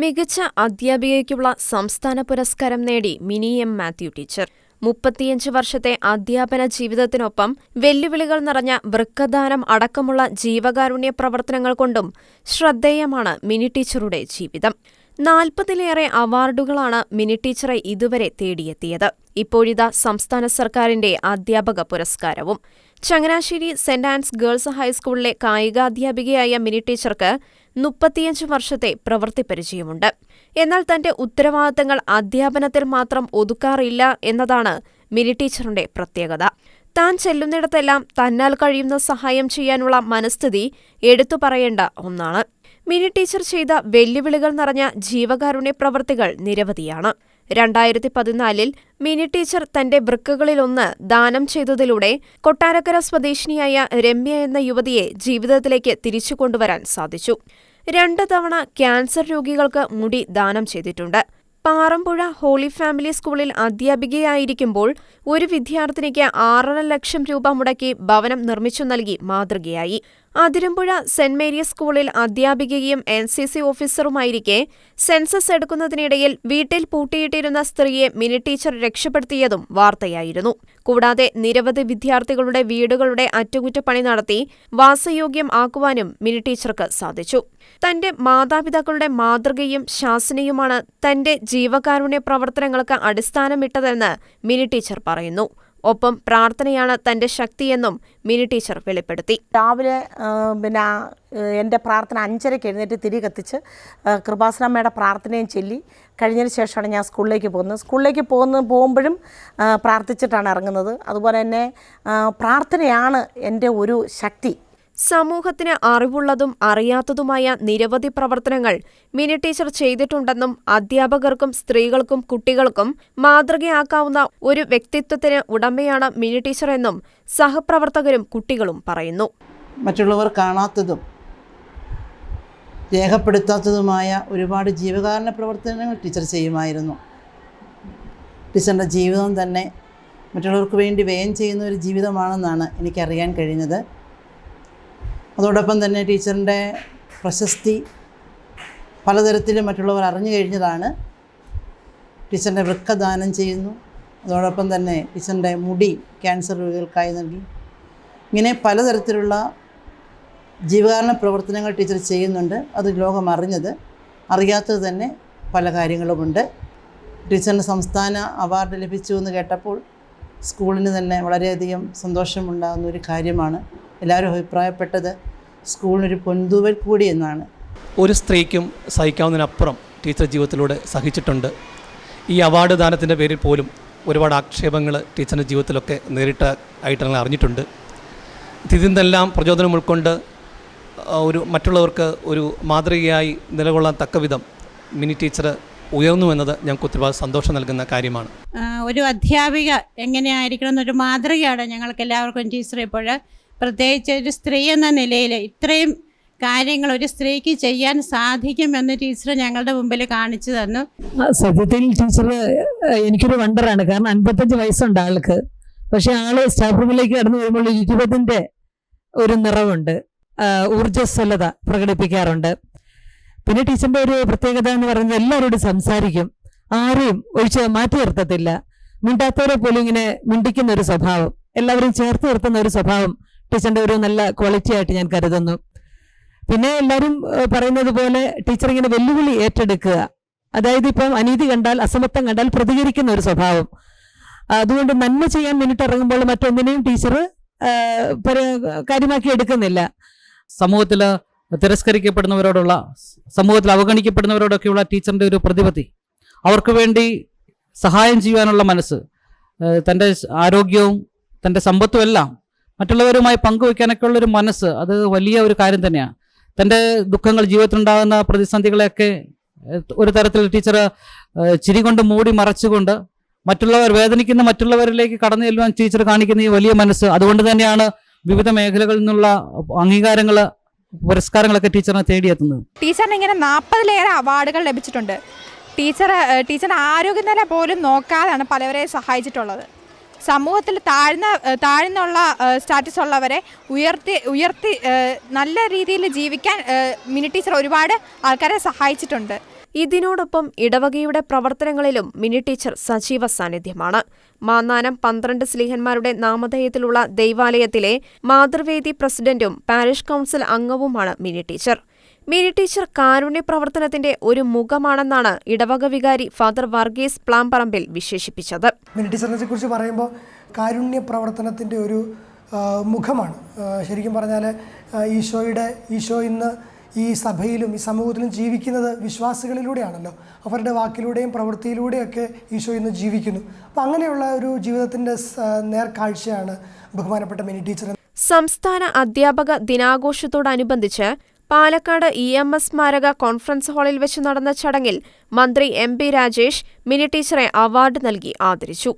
മികച്ച അധ്യാപികയ്ക്കുള്ള സംസ്ഥാന പുരസ്കാരം നേടി മിനി എം മാത്യു ടീച്ചർ. മുപ്പത്തിയഞ്ച് വർഷത്തെ അധ്യാപന ജീവിതത്തിനൊപ്പം വെല്ലുവിളികൾ നിറഞ്ഞ വൃക്കദാനം അടക്കമുള്ള ജീവകാരുണ്യ പ്രവർത്തനങ്ങൾ കൊണ്ടും ശ്രദ്ധേയമാണ് മിനി ടീച്ചറുടെ ജീവിതം. നാൽപ്പതിലേറെ അവാർഡുകളാണ് മിനി ടീച്ചറെ ഇതുവരെ തേടിയെത്തിയത്. ഇപ്പോഴിതാ സംസ്ഥാന സർക്കാരിന്റെ അധ്യാപക പുരസ്കാരവും. ചങ്ങനാശ്ശേരി സെന്റ് ആൻസ് ഗേൾസ് ഹൈസ്കൂളിലെ കായികാധ്യാപികയായ മിനി ടീച്ചർക്ക് മുപ്പത്തിയഞ്ച് വർഷത്തെ പ്രവൃത്തി പരിചയമുണ്ട്. എന്നാൽ തന്റെ ഉത്തരവാദിത്തങ്ങൾ അധ്യാപനത്തിൽ മാത്രം ഒതുക്കാറില്ല എന്നതാണ് മിനി ടീച്ചറിന്റെ പ്രത്യേകത. താൻ ചെല്ലുന്നിടത്തെല്ലാം തന്നാൽ കഴിയുന്ന സഹായം ചെയ്യാനുള്ള മനസ്ഥിതി എടുത്തു പറയേണ്ട ഒന്നാണ്. മിനി ടീച്ചർ ചെയ്ത വെല്ലുവിളികൾ നിറഞ്ഞ ജീവകാരുണ്യ പ്രവർത്തികൾ നിരവധിയാണ്. രണ്ടായിരത്തി പതിനാലിൽ മിനി ടീച്ചർ തന്റെ വൃക്കകളിലൊന്ന് ദാനം ചെയ്തതിലൂടെ കൊട്ടാരക്കര സ്വദേശിനിയായ രമ്യ എന്ന യുവതിയെ ജീവിതത്തിലേക്ക് തിരിച്ചു കൊണ്ടുവരാൻ സാധിച്ചു. രണ്ട് തവണ ക്യാൻസർ രോഗികൾക്ക് മുടി ദാനം ചെയ്തിട്ടുണ്ട്. പാറമ്പുഴ ഹോളി ഫാമിലി സ്കൂളിൽ അധ്യാപികയായിരിക്കുമ്പോൾ ഒരു വിദ്യാർത്ഥിനിക്ക് ആറര ലക്ഷം രൂപ മുടക്കി ഭവനം നിർമ്മിച്ചു നൽകി മാതൃകയായി. അതിരമ്പുഴ സെന്റ് മേരീസ് സ്കൂളിൽ അധ്യാപികയും എൻ സി സി ഓഫീസറുമായിരിക്കെ സെൻസസ് എടുക്കുന്നതിനിടയിൽ വീട്ടിൽ പൂട്ടിയിട്ടിരുന്ന സ്ത്രീയെ മിനി ടീച്ചർ രക്ഷപ്പെടുത്തിയതും വാർത്തയായിരുന്നു. കൂടാതെ നിരവധി വിദ്യാർത്ഥികളുടെ വീടുകളുടെ അറ്റകുറ്റപ്പണി നടത്തി വാസയോഗ്യം ആക്കുവാനും മിനി ടീച്ചർക്ക് സാധിച്ചു. തന്റെ മാതാപിതാക്കളുടെ മാതൃകയും ശാസനയുമാണ് തന്റെ ജീവകാരുണ്യ പ്രവർത്തനങ്ങൾക്ക് അടിസ്ഥാനമിട്ടതെന്ന് മിനി ടീച്ചർ പറയുന്നു. ഒപ്പം പ്രാർത്ഥനയാണ് തന്റെ ശക്തിയെന്നും മിനി ടീച്ചർ വെളിപ്പെടുത്തി. രാവിലെ പിന്നെ എന്റെ പ്രാർത്ഥന അഞ്ചരയ്ക്ക് എഴുന്നേറ്റ് തിരി കത്തിച്ച് കൃപാസനമ്മയുടെ പ്രാർത്ഥനയും ചൊല്ലി കഴിഞ്ഞതിന് ശേഷമാണ് ഞാൻ സ്കൂളിലേക്ക് പോകുന്നത്. സ്കൂളിലേക്ക് പോകുന്ന പോകുമ്പോഴും പ്രാർത്ഥിച്ചിട്ടാണ് ഇറങ്ങുന്നത്. അതുപോലെ തന്നെ പ്രാർത്ഥനയാണ് എന്റെ ഒരു ശക്തി. സമൂഹത്തിന് അറിവുള്ളതും അറിയാത്തതുമായ നിരവധി പ്രവർത്തനങ്ങൾ മിനി ടീച്ചർ ചെയ്തിട്ടുണ്ടെന്നും അധ്യാപകർക്കും സ്ത്രീകൾക്കും കുട്ടികൾക്കും മാതൃകയാക്കാവുന്ന ഒരു വ്യക്തിത്വത്തിന് ഉടമയാണ് മിനി ടീച്ചർ എന്നും സഹപ്രവർത്തകരും കുട്ടികളും പറയുന്നു. മറ്റുള്ളവർ കാണാത്തതും രേഖപ്പെടുത്താത്തതുമായ ഒരുപാട് ജീവകാരുണ്യ പ്രവർത്തനങ്ങൾ ടീച്ചർ ചെയ്യുമായിരുന്നു. ടീച്ചറിന്റെ ജീവിതം തന്നെ മറ്റുള്ളവർക്ക് വേണ്ടി വ്യയം ചെയ്യുന്ന ഒരു ജീവിതമാണെന്നാണ് എനിക്കറിയാൻ കഴിഞ്ഞത് അതോടൊപ്പം തന്നെ ടീച്ചറിന്റെ പ്രശസ്തി പലതരത്തിലും മറ്റുള്ളവർ അറിഞ്ഞു കഴിഞ്ഞതാണ്. ടീച്ചറിന്റെ വൃക്ക ദാനം ചെയ്യുന്നു. അതോടൊപ്പം തന്നെ ടീച്ചറിന്റെ മുടി ക്യാൻസർ രോഗികൾക്കായി നൽകി. ഇങ്ങനെ പലതരത്തിലുള്ള ജീവകാരണ പ്രവർത്തനങ്ങൾ ടീച്ചർ ചെയ്യുന്നുണ്ട്. അത് ലോകം അറിഞ്ഞത്. അറിയാത്തത് തന്നെ പല കാര്യങ്ങളുമുണ്ട്. ടീച്ചറിന് സംസ്ഥാന അവാർഡ് ലഭിച്ചു എന്ന് കേട്ടപ്പോൾ സ്കൂളിന് തന്നെ വളരെയധികം സന്തോഷമുണ്ടാകുന്ന ഒരു കാര്യമാണ്. എല്ലാവരും അഭിപ്രായപ്പെട്ടത്. സ്കൂളിനൊരു പൊൻതൂവൽ കൂടി എന്നാണ്. ഒരു സ്ത്രീക്കും സഹിക്കാവുന്നതിനപ്പുറം ടീച്ചർ ജീവിതത്തിലൂടെ സഹിച്ചിട്ടുണ്ട്. ഈ അവാർഡ് ദാനത്തിന്റെ പേരിൽ പോലും ഒരുപാട് ആക്ഷേപങ്ങൾ ടീച്ചറിന്റെ ജീവിതത്തിലൊക്കെ നേരിട്ട ആയിട്ട് ഞങ്ങൾ അറിഞ്ഞിട്ടുണ്ട്. ഇതിന്നെല്ലാം പ്രചോദനം ഉൾക്കൊണ്ട് ഒരു മറ്റുള്ളവർക്ക് ഒരു മാതൃകയായി നിലകൊള്ളാൻ തക്ക വിധം മിനി ടീച്ചർ ഉയർന്നു എന്നത് ഞങ്ങൾക്ക് ഒത്തിരി സന്തോഷം നൽകുന്ന കാര്യമാണ്. ഒരു അധ്യാപിക എങ്ങനെയായിരിക്കണം എന്നൊരു മാതൃകയാണ് ഞങ്ങൾക്ക് എല്ലാവർക്കും ടീച്ചർ ഇപ്പോൾ പ്രത്യേകിച്ച് ഒരു സ്ത്രീ എന്ന നിലയിൽ ഇത്രയും കാര്യങ്ങൾ ഒരു സ്ത്രീക്ക് ചെയ്യാൻ സാധിക്കുമെന്ന് ടീച്ചർ ഞങ്ങളുടെ മുമ്പിൽ കാണിച്ചു തന്നു. സത്യത്തിൽ ടീച്ചർ എനിക്കൊരു വണ്ടറാണ്. കാരണം അൻപത്തഞ്ച് വയസ്സുണ്ട് ആൾക്ക്. പക്ഷെ ആൾ സ്റ്റാഫ് റൂമിലേക്ക് കടന്നു വരുമ്പോൾ ഇരുപതിന്റെ ഒരു നിറവുണ്ട്. ഊർജസ്വലത പ്രകടിപ്പിക്കാറുണ്ട്. പിന്നെ ടീച്ചറിന്റെ ഒരു പ്രത്യേകത എന്ന് പറയുന്നത് എല്ലാവരോടും സംസാരിക്കും. ആരെയും ഒഴിച്ച് മാറ്റി നിർത്തത്തില്ല. മിണ്ടാത്തവരെ പോലും ഇങ്ങനെ മിണ്ടിക്കുന്ന ഒരു സ്വഭാവം എല്ലാവരും ചേർത്ത് നിർത്തുന്ന ഒരു സ്വഭാവം ടീച്ചറിന്റെ ഒരു നല്ല ക്വാളിറ്റി ആയിട്ട് ഞാൻ കരുതുന്നു. പിന്നെ എല്ലാവരും പറയുന്നത് പോലെ ടീച്ചർ ഇങ്ങനെ വെല്ലുവിളി ഏറ്റെടുക്കുക. അതായത് ഇപ്പം അനീതി കണ്ടാൽ അസമത്വം കണ്ടാൽ പ്രതികരിക്കുന്ന ഒരു സ്വഭാവം. അതുകൊണ്ട് നന്മ ചെയ്യാൻ മുന്നിട്ട് ഇറങ്ങുമ്പോൾ മറ്റൊന്നിനെയും ടീച്ചർ കാര്യമാക്കി എടുക്കുന്നില്ല. സമൂഹത്തിൽ തിരസ്കരിക്കപ്പെടുന്നവരോടുള്ള സമൂഹത്തിൽ അവഗണിക്കപ്പെടുന്നവരോടൊക്കെയുള്ള ടീച്ചറിന്റെ ഒരു പ്രതിപത്തി. അവർക്ക് വേണ്ടി സഹായം ചെയ്യാനുള്ള മനസ്സ് തന്റെ ആരോഗ്യവും തന്റെ സമ്പത്തും എല്ലാം മറ്റുള്ളവരുമായി പങ്കുവയ്ക്കാനൊക്കെ ഉള്ളൊരു മനസ്സ് അത് വലിയ ഒരു കാര്യം തന്നെയാണ്. തന്റെ ദുഃഖങ്ങൾ ജീവിതത്തിലുണ്ടാകുന്ന പ്രതിസന്ധികളെയൊക്കെ ഒരു തരത്തിൽ ടീച്ചർ ചിരി കൊണ്ട് മൂടി മറച്ചുകൊണ്ട് മറ്റുള്ളവർ വേദനിക്കുന്ന മറ്റുള്ളവരിലേക്ക് കടന്നു ചെല്ലുവാൻ ടീച്ചർ കാണിക്കുന്ന ഈ വലിയ മനസ്സ് അതുകൊണ്ട് തന്നെയാണ് വിവിധ മേഖലകളിൽ നിന്നുള്ള അംഗീകാരങ്ങൾ പുരസ്കാരങ്ങളൊക്കെ ടീച്ചറിനെ തേടിയെത്തുന്നത്. ടീച്ചറിന് ഇങ്ങനെ നാൽപ്പതിലേറെ അവാർഡുകൾ ലഭിച്ചിട്ടുണ്ട്. ടീച്ചർ ടീച്ചറിന് ആരോഗ്യനില പോലും നോക്കാതെയാണ് പലവരെയും സഹായിച്ചിട്ടുള്ളത്. സമൂഹത്തിൽ താഴ്ന്ന താഴ്ന്നുള്ള സ്റ്റാറ്റസ് ഉള്ളവരെ ഉയർത്തി ഉയർത്തി നല്ല രീതിയിൽ ജീവിക്കാൻ മിനി ടീച്ചർ ഒരുപാട് ആൾക്കാരെ സഹായിച്ചിട്ടുണ്ട്. ഇതിനോടൊപ്പം ഇടവകയുടെ പ്രവർത്തനങ്ങളിലും മിനി ടീച്ചർ സജീവ സാന്നിധ്യമാണ്. മാന്നാനം പന്ത്രണ്ട് സ്ലീഹന്മാരുടെ നാമധേയത്തിലുള്ള ദൈവാലയത്തിലെ മാതൃവേദി പ്രസിഡന്റും പാരിഷ് കൗൺസിൽ അംഗവുമാണ് മിനി ടീച്ചർ. മിനി ടീച്ചർ കാരുണ്യ പ്രവർത്തനത്തിന്റെ ഒരു മുഖമാണെന്നാണ് ഇടവക വികാരി ഫാദർ വർഗീസ് പ്ലാംപറമ്പിൽ വിശേഷിപ്പിച്ചത്. മിനി ടീച്ചറിനെ കുറിച്ച് പറയുമ്പോൾ കാരുണ്യ പ്രവർത്തനത്തിന്റെ ഒരു മുഖമാണ്. ശരിക്കും പറഞ്ഞാൽ ഈശോയുടെ ഈശോ ഇന്ന് ഈ സഭയിലും ഈ സമൂഹത്തിലും ജീവിക്കുന്നത് വിശ്വാസികളിലൂടെയാണല്ലോ. അവരുടെ വാക്കിലൂടെയും പ്രവൃത്തിയിലൂടെയൊക്കെ ഈശോ ഇന്ന് ജീവിക്കുന്നു. അപ്പം അങ്ങനെയുള്ള ഒരു ജീവിതത്തിന്റെ നേർക്കാഴ്ചയാണ് ബഹുമാനപ്പെട്ട മിനി ടീച്ചർ. സംസ്ഥാന അധ്യാപക ദിനാഘോഷത്തോടനുബന്ധിച്ച് പാലക്കാട് ഇ എം എസ് സ്മാരക കോൺഫറൻസ് ഹാളിൽ വെച്ച് നടന്ന ചടങ്ങിൽ മന്ത്രി എം പി രാജേഷ് മിനി ടീച്ചറെ അവാർഡ് നൽകി ആദരിച്ചു.